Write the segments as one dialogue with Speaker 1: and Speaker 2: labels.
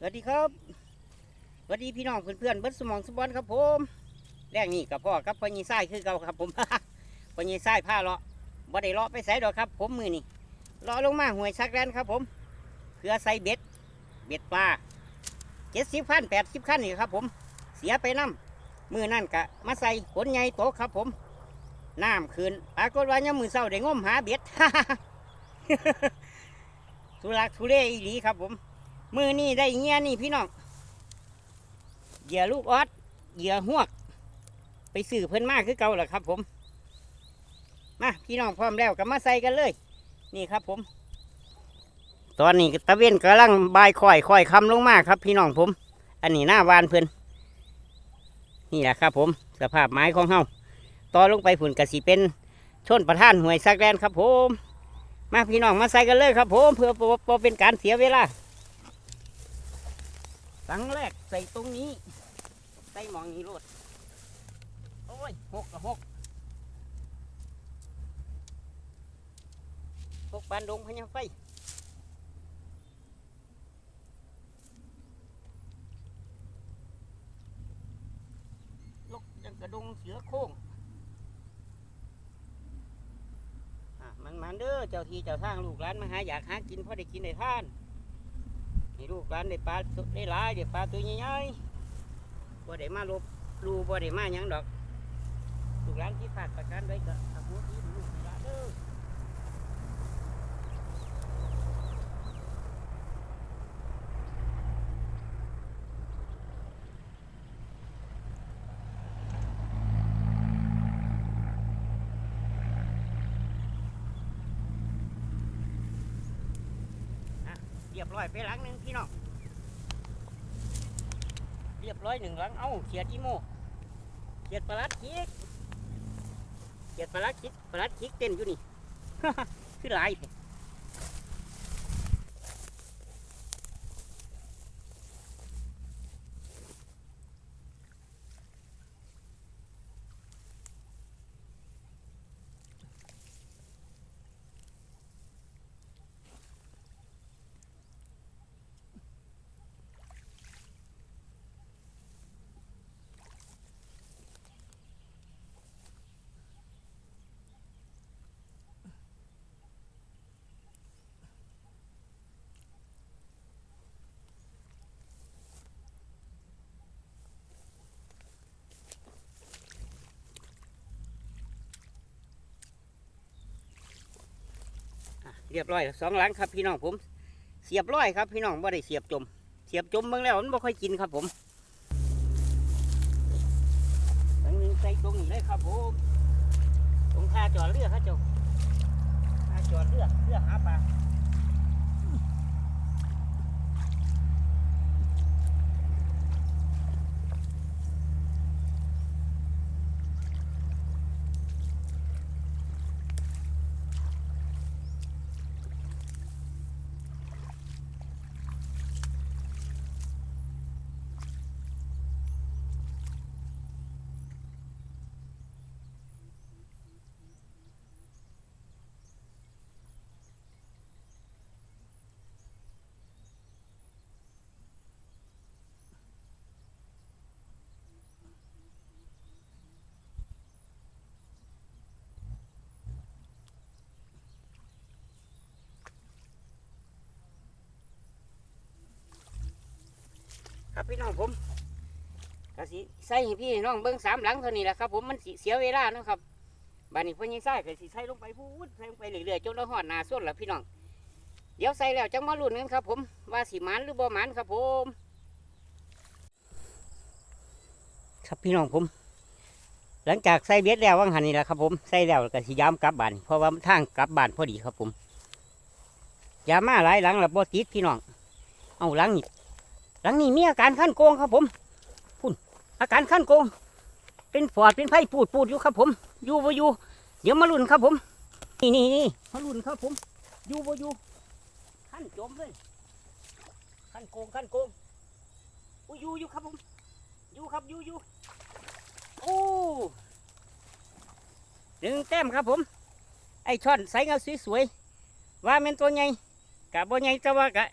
Speaker 1: สวัสดีครับสวัสดีพี่น้องเพื่อนๆเบิร์ดสมองสมบอนครับผมแรกนี่กับพ่อครับพ่อยีไส้คือเก่าครับผมพ่อยีไส้ผ้าเลาะบ่ได้เลาะไปใส่ดอกครับ ผมมือนี่เลาะลงมาห่วยชักแรนครับ ผมเพื่อใส่เบ็ด เบ็ดปลาเจ็ดสิบขั้นแปดสิบขั้นนี่ครับ ผมเสียไปน้ำมือนั่นกะมาใส่ขนใหญ่โตครับ ผมน้ำคืนปรากฏว่ายังมือเศร้าได้งมหาเบ็ดทุลักทุเลอีหลีครับผม มือนี่ได้เงี้ยนี่พี่น้องเหยื่อลูกออดเหยื่อหวก ไปสื่อเพิ่นมากคือเก่าแหละครับ ผม มาพี่น้องพร้อมแล้วก็มาใส่กันเลย นี่ครับ ผม ตอนนี้ตะเวนกำลังบายค่อยค่อยคำลงมากครับ พี่น้องผม อันนี้หน้าวานเพิ่นนี่แหละครับ ผม สภาพไม้ของเฮาต่อลงไปผุนกระสีเป็นชนประท่านหวยซักแดนครับ ผม มาพี่น้องมาใส่กันเลยครับ ผม เพื่อเป็นการเสียเวลา ครั้งแรกใส่ตรงนี้ ใส่หมองนี้รดโอ้ยหกกับหกหกบานดงพญาไฟลกยังกระดงเสือโค้งอะมันมันเด้อเจ้าทีเจ้าทางลูกหลานมาหาอยากหากินพอได้กินได้ทาน นี่ลูกหลานได้ปลาได้หลายได้ปลาตัวใหญ่ๆบ่ได้มาลบรูบ่ได้มาหยังดอกลูกหลานที่ฝากประกันไว้ก็อาหัวที่ลูกหลานเด้ออะเรีย บร้อยไปหลังหนึ่งพี่น้อง เรียบร้อยหนึ่งหลัง เอ้าเขียดอีโมเขียดปลาลัดคิกเขียดปลาลัดคิกปลาลัดคิกเต้นอยู่นี่ คือหลาย เรียบร้อยสองหลังครับพี่น้องผม เสียบร้อยครับพี่น้องบ่ได้เสียบจม เสียบจมเมื่อแล้วมันบ่ค่อยกินครับผมหลังนึงใส่ตรงนี้เลยครับผมตรงท่าจอดเรือครับเจ้าท่าจอดเรือเรือหาปลา พี่น้องผมกสิใส่ให้พี่น้องเบิ้งสามหลังเท่านี้แหละครับผมมันสิเสียเวลาเนาะครับบานนี้เพิ่นยังใส่ก็สิใส่ลงไปพูดใส่ลงไปเรื่อยๆจนเราหอดนาส่วนละพี่น้อง เดี๋ยวใส่แล้วจังมาลุ้นกันครับ ผมว่าสิหมันหรือบ่มันครับผม ครับพี่น้องผม หลังจากใส่เบ็ดแล้วว่างหันนี่แหละครับผมใส่แล้วก็สิย้ำกลับบ้านเพราะว่าทางกลับบ้านพอดีครับผมยามาหลายหลังแล้วบ่ติดพี่น้องเอาหลังนี่ หลังนี้มีอาการขั้นโกงครับผมพุ่นอาการขั้นโกง เป็นฝอดเป็นไผ่ปูดปูดอยู่ครับ ผมอยู่บ่อยู่เดี๋ยวมาลุ้นครับผม นี่นี่นี่มาลุ้นครับผมอยู่บ่อยู่ขั้นจมเลยขั้นโกงขั้นโกงอุ้ยอยู่อยู่ครับผมอยู่ครับอยู่อยู่โอ้หนึ่งแต้มครับผม ไอช่อนใส่เงาสวยๆว่าเป็นตัวใหญ่กะบ่ใหญ่แต่ว่ากะ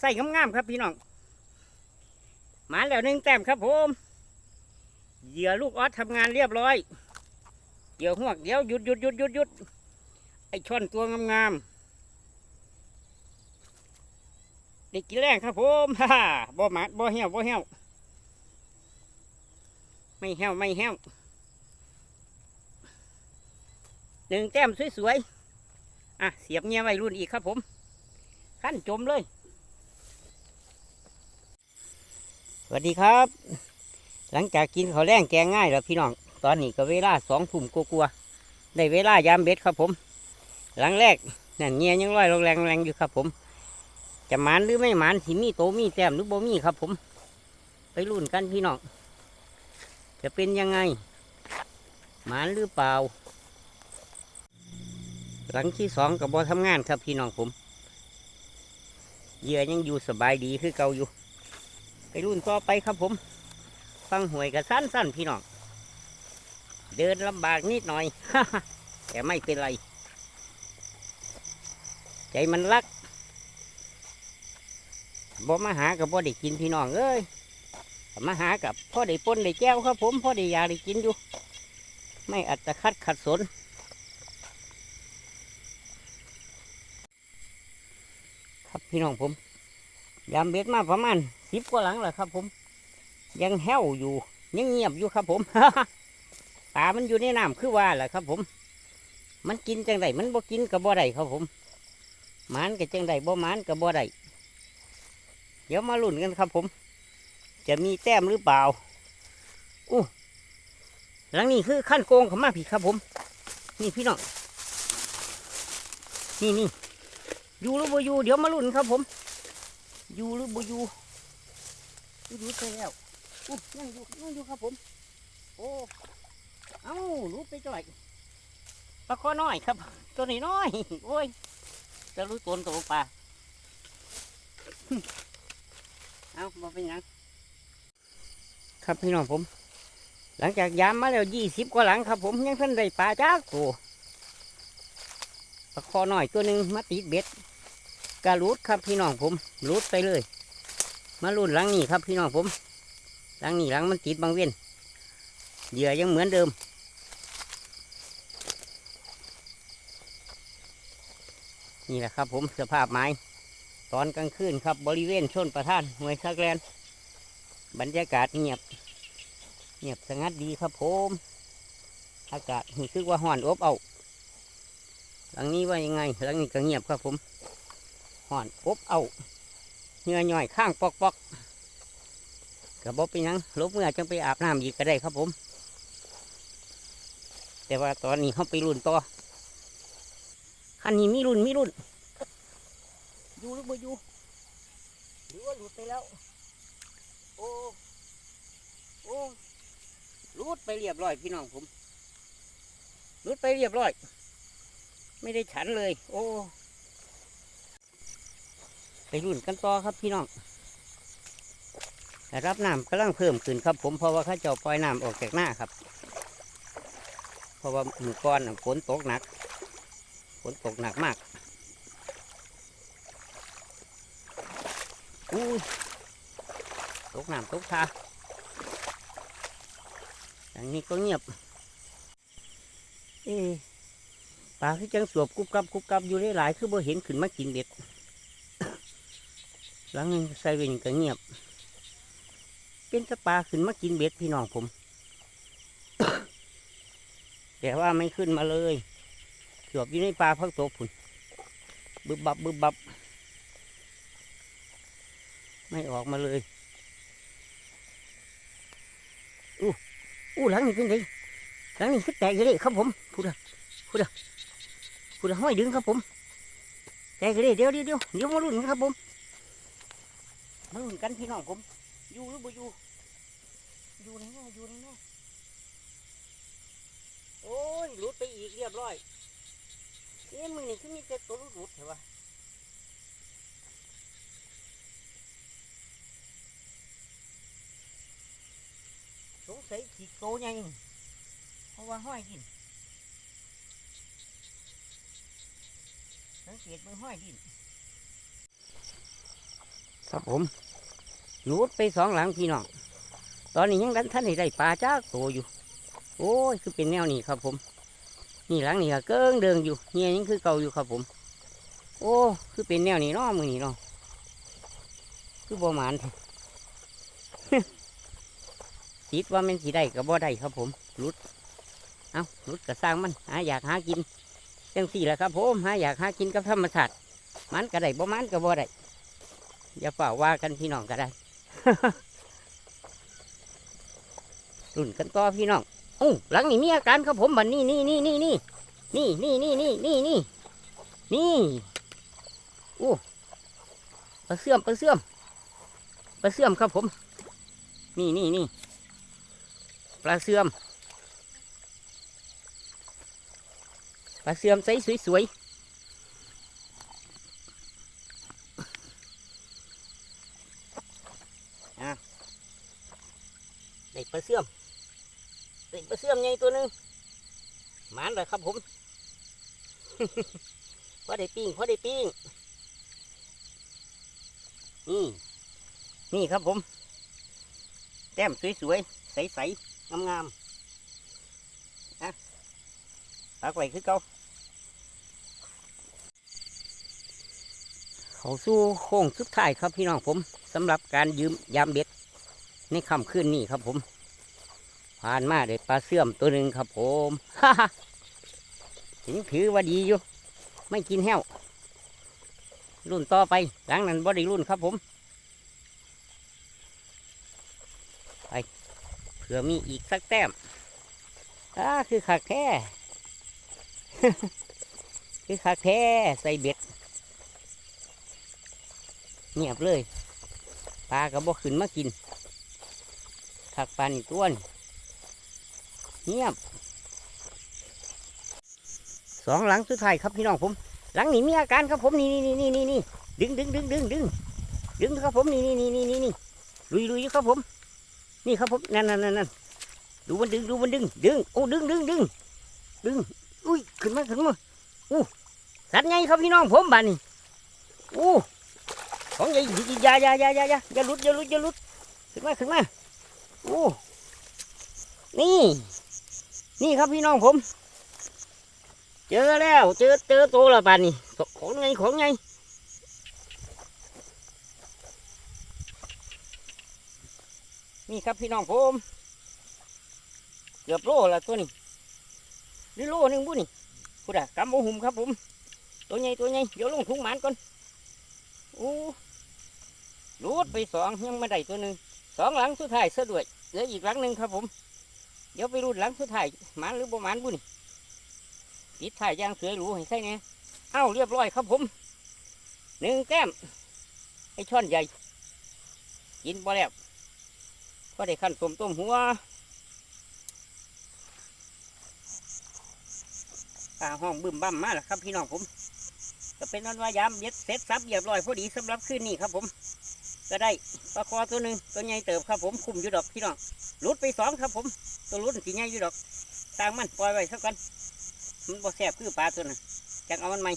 Speaker 1: ใส่งามๆครับพี่น้อง มาแล้วหนึ่งแต้มครับผมเหยื่อลูกออสทำงานเรียบร้อยเหยื่อหวกเดี๋ยวหยุดหยุดหยุดหยุดหยุดไอช่อนตัวงามๆได้กินแรงครับผมฮ่าฮ่าบ่หมาดบ่เหี้ยวบ่เหี้ยวไม่เหี้ยวไม่เหี้ยวหนึ่งแต้มสวยๆอะเสียบเงียไว้รุ่นอีกครับผม ขั้นจมเลย สวัสดีครับ หลังจากกินข้าวแรงแกงง่ายแล้วพี่น้อง ตอนนี้ก็เวลาสองทุ่มกลัวๆได้เวลายามเบ็ดครับผม หลังแรกนั่นเงียยังลอยลงแรงแรงๆอยู่ครับผม จะหมานหรือไม่หมานที่มีโตมีแต้มหรือบ่มีครับผม ไปรุ่นกันพี่น้อง จะเป็นยังไง หมานหรือเปล่า หลังที่สองกับบอทำงานครับพี่น้องผม เหยื่อยังอยู่สบายดีคือเก่าอยู่ ไปรุ่นต่อไปครับผม ฟังหวยกับสั้นๆพี่น้อง เดินลำบากนิดหน่อย แต่ไม่เป็นไร ใจมันรักบ่มาหากับบ่ได้กินพี่น้องเอ้ยมาหากับพ่อได้ปนได้แก้วครับผมพ่อได้ยาได้กินอยู่ ไม่อัตคัดขัดสนครับพี่น้องผม ยามเบ็ดมาประมาณสิบกว่าหลังแหละครับ ผม ยังแห้วอยู่ยังเงียบอยู่ครับ ผมปลามันอยู่ในน้ำคือว่าแหละครับ ผม มันกินจังไดมันบ่กินกับบ่ได้ครับผมมานกับจังไดบ่มานกับบ่ได้เดี๋ยวมาลุ้นกันครับ ผม จะมีแต้มหรือเปล่าอู้หลังนี้คือขั้นโกงเขามาผิดครับ ผม นี่พี่น้องนี่นี่อยู่หรือบ่อยู่เดี๋ยวมาลุ้นครับ ผม อยู่หรือบ่อยู่ อยู่รู้ไปแล้วอู้ยังอยู่ยังอยู่ครับผม โอ้เอ้ารู้ไปจ่อยปลาคอน้อยครับ ตัวนี้น้อย โอ้ยจะรู้ตนตัวปลาเอ้าบ่เป็นยังครับพี่น้องผม หลังจากยามมาแล้วยี่สิบกว่าหลังครับ ผมยังท่านได้ปลาจ้าตัวปลาคอน้อยตัวหนึ่งมาติดเบ็ดกระรูดครับพี่น้องผมรูดไปเลย มาลุ่นหลังนี้ครับพี่น้องผมหลังนี้หลังมันติดบางเวียนเหยื่อยังเหมือนเดิม นี่แหละครับ ผมสภาพไม้ตอนกลางคืนครับ บริเวณชนประทานห้วยซักแลนบรรยากาศเงียบ เงียบสงัดดีครับผมอากาศรู้สึกว่าห่อนอบเอาหลังนี้ว่ายังไงหลังนี้ก็เงียบครับผมห่อนอบเอา เหงื่อหน่อยข้างปอกปอกกระบอกไปนหยังลบเมื่อจังไปอาบน้ำอีกก็ได้ครับผม แต่ว่าตอนนี้เขาไปรุ่นต่อคันนี้มีรุ่นมีรุ่นอยู่หรือบ่อยู่หรือว่าหลุดไปแล้ว โอ้โอ้หลุดไปเรียบร้อยพี่น้องผมหลุดไปเรียบร้อย ไม่ได้ฉันเลย โอ้ รุ่นกันต่อครับพี่น้องรับน้ำกำลังเพิ่มขึ้นครับ ผมเพราะว่าข้าเจ้าปล่อยน้ำออกจากหน้าครับ เพราะว่าหมู่ก้อนฝนตกหนักฝนตกหนักมากอู้ยตกน้ำตกทาอย่างนี้ก็เงียบเอ๊ปลาคือจังสวบกุบกับกุบกับอยู่ได้หลายคือบ่เห็นขึ้นมากินเบ็ด หลังนึงใส่เวนก็เงียบ เป็นสปาขึ้นมากินเบ็ดพี่น้องผม แต่ว่าไม่ขึ้นมาเลยเกือบอยู่ในปลาพักโตผุนบึบบับบึบบับ ไม่ออกมาเลย อู้อู้หลังนี่เป็นไงหลังนี่คือแตกเลยครับผมพูดอะพูดอะพูดอะห้อยดึงครับผมแตกเลยเดี๋ยวเดี๋ยวเดี๋ยวเดี๋ยวมาลุ้นครับผม มาลุ้นกันพี่น้องผม อยู่หรือบ่อยู่ อยู่ในแน่อยู่ในแน่โอ้ยหลุดไปอีกเรียบร้อยเอ๊ะมึงนี่คือมีแต่ตัวหลุดเหรอวะสงสัยขีดโตใหญ่เพราะว่าห้อยดินสังเกตมือห้อยดิน ครับผมหนูดไปสองหลังพี่น้องตอนนี้ยังดันท่านให้ได้ปลาจ้าโตอยู่ โอ้ยคือเป็นแนวนี้ครับผม นี่หลังนี่ก็เกิ้งเดิงอยู่เฮียยังคือเก่าอยู่ครับผม โอ้คือเป็นแนวนี้เนาะมือนี้เนาะคือบ่หมานคิดว่ามันสีได้ก็บ่ได้ครับผมรุดเอารุดก็สร้างมันหาอยากหากินจังสี่แหละครับผมหาอยากหากินกับธรรมชาติมันก็ได้บ่มันก็บ่ได้ อย่าเฝ้าว่ากันพี่น้องก็ได้รุ่นกันต่อพี่น้องโอ้หลังนี้มีอาการครับผมบันนี่นี่นี่นี่นี่นี่นี่นี่นี่นี่นี่นี่โอ้ปลาเสื่อมปลาเสื่อมปลาเสื่อมครับผม นี่นี่นี่ปลาเสื่อมปลาเสื่อมใสสวยๆอะได้ป ลาเสื่อมได้ปลาเสื่อมใหญ่ตัวหนึ่งหมานเลยครับผมพอได้ปิ้งพอได้ปิ้งนี่นี่ครับผม แต้มสวยๆ ใสๆ งามๆอะปากไว้คือเก่าเขาสู้โค้งสุดท้ายครับพี่น้องผมสำหรับการยืมยามเบ็ดในค่ำคืนนี้ครับผม ผ่านมาได้ปลาเสื่อมตัวหนึ่งครับผมฮ่าฮ่ถึงถือว่าดีอยู่ ไม่กินแห้ว รุ่นต่อไป หลังนั้นบ่ได้รุ่นครับผมไปเผื่อมีอีกสักแต้มอ่าคือขักแท้คือขักแท้ใส่เบ็ดเงียบเลย ปลาก็บ่ขึ้นมากินขักปลานี่ตัวนี่ เงียบสองหลังสุดท้ายครับพี่น้องผม หลังนี้มีอาการครับผมนี่นี่นี่นี่นี่ดึงดึงดึงดึงดึงดึงครับผมนี่นี่นี่นี่นี่นี่ลุยลุยครับผม นี่ครับผมนั่นนั่นนั่นดูมันดึงดูมันดึงดึงโอ้ดึงดึงดึงดึงอุ้ยขึ้นมาขึ้นมาอู้สัตว์ไงครับพี่น้องผมบ้านนี่อู้ของใหญ่ยาอยาอยาอยาอยาอย่าลุดอย่าลุดอย่าลุดขึ้นมาขึ้นมาอู้นี่ นี่ครับพี่น้องผม เจอแล้วเจอเจอตัวและบ้านนี่ของไงของไงนี่ครับพี่น้องผมเกือบโลละตัวนี้หรือโลหนึงบุนี่พูดอะกำโมหุ่มครับผม ตัวใหญ่ตัวใหญ่เดี๋ยวลงถุงหมานก่อนโอ้รูดไปสองยังไม่ได้ตัวหนึ่งสองหลังสุดท้ายซะด้วยเหลืออีกหลังหนึ่งครับผม เดี๋ยวไปรูดหลังสุดท้ายหมานหรือบ่หมานบุนี่ปิดถ่ายยางเสือหรูให้ใส่เนี่ยเอ้าเรียบร้อยครับผมหนึ่งแก้มไอ้ช่อนใหญ่ กินบ่แล้วก็ได้ขั้นต้มต้มหัวปลาห้องบึมบั่มมาแล้วครับพี่น้องผม ก็เป็นนันว่ายามเบ็ดเสร็จสับเรียบร้อยพอดีสำหรับคืนนี้ครับผม ก็ได้ปลาคอตัวหนึ่งตัวใหญ่เติบครับผมคุมอยู่ดอกพี่น้องหลุดไปสองครับผม ตัวหลุดสีใหญ่อยู่ดอกสร้างมันปล่อยไว้สักกันมันบ่แสบคือปลาตัวนั้นจังเอามันใหม่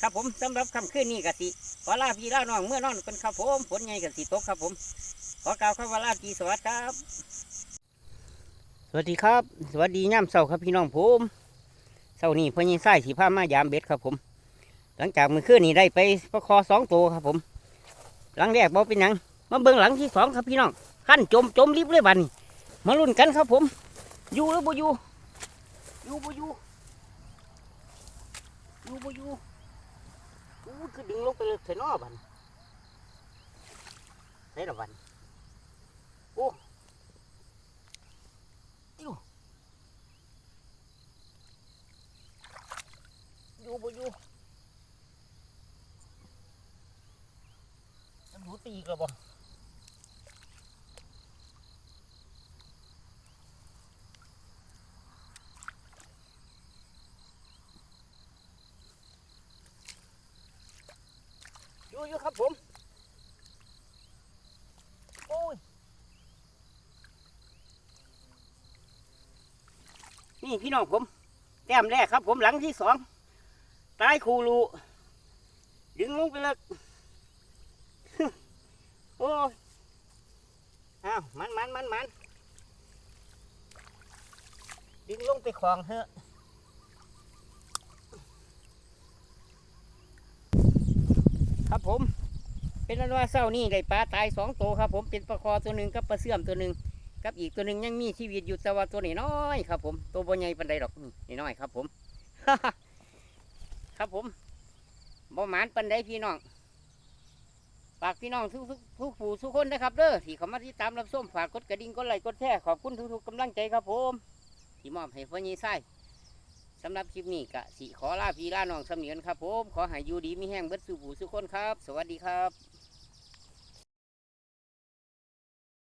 Speaker 1: ครับผมสำหรับคำคืนนี้กสิขอลาพี่ลาน้องเมื่อนอนกันครับผมผลใหญ่กสิตกครับผมขอกล่าวคำว่าลาจีสวัสดีครับ สวัสดีครับ สวัสดีย่ำเสาครับพี่น้องผมเสานี้พ่อยิงไส้สีผ้ามายามเบ็ดครับผม หลังจากมือคืนนี้ได้ไปประคอสองตัวครับผม หลังแรกบอเป็นยังมาเบิ่งหลังที่สองครับพี่น้องขั้นจมจมรีบเลยบันมาลุ้นกันครับผม อยู่หรือบ่อยู่อยู่บ่อยู่อยู่บ่อยู่อู้คือดึงลงไปเลยเถอะเนอบันใช่หรอบันโอ้อยู่อยู่บ่อยู่มันหูตีกระบ่อ อยู่อยู่ครับผม โอ้ย นี่พี่น้องผม แต้มแรกครับผมหลังที่สองตายคูรูดึงลงไปเลยโอ้ยอ้าวมันมันมันมันดึงลงไปคลองเถอะ ครับผม เป็นอันว่าเศร้านี่ได้ปลาตายสองตัวครับ ผมเป็นปลาคอตัวหนึ่งกับปลาเสื่อมตัวหนึ่งกับอีกตัวหนึ่งยังมีชีวิตอยู่แต่ว่าตัวนี้น้อยครับ ผมตัวบนใหญ่ปันใดดอกนี่น้อยครับ ผม ครับผมบ่หมานปันใดพี่น้องฝากพี่น้องทุกทุกทุกผู้ทุกคนนะครับเด้อที่เขามาที่ตามรับส้มฝากกดกระดิ่งกดไลค์กดแชร์ขอบคุณทุกๆกำลังใจครับผมที่มอบให้พ่อยี่ไส้ สำหรับคลิปนี้กะสิขอลาพี่ลาน้องสำเนียนครับผม ขอให้อยู่ดีมีแห้งเบิดสู่ผู้สุกคนครับ สวัสดีครับ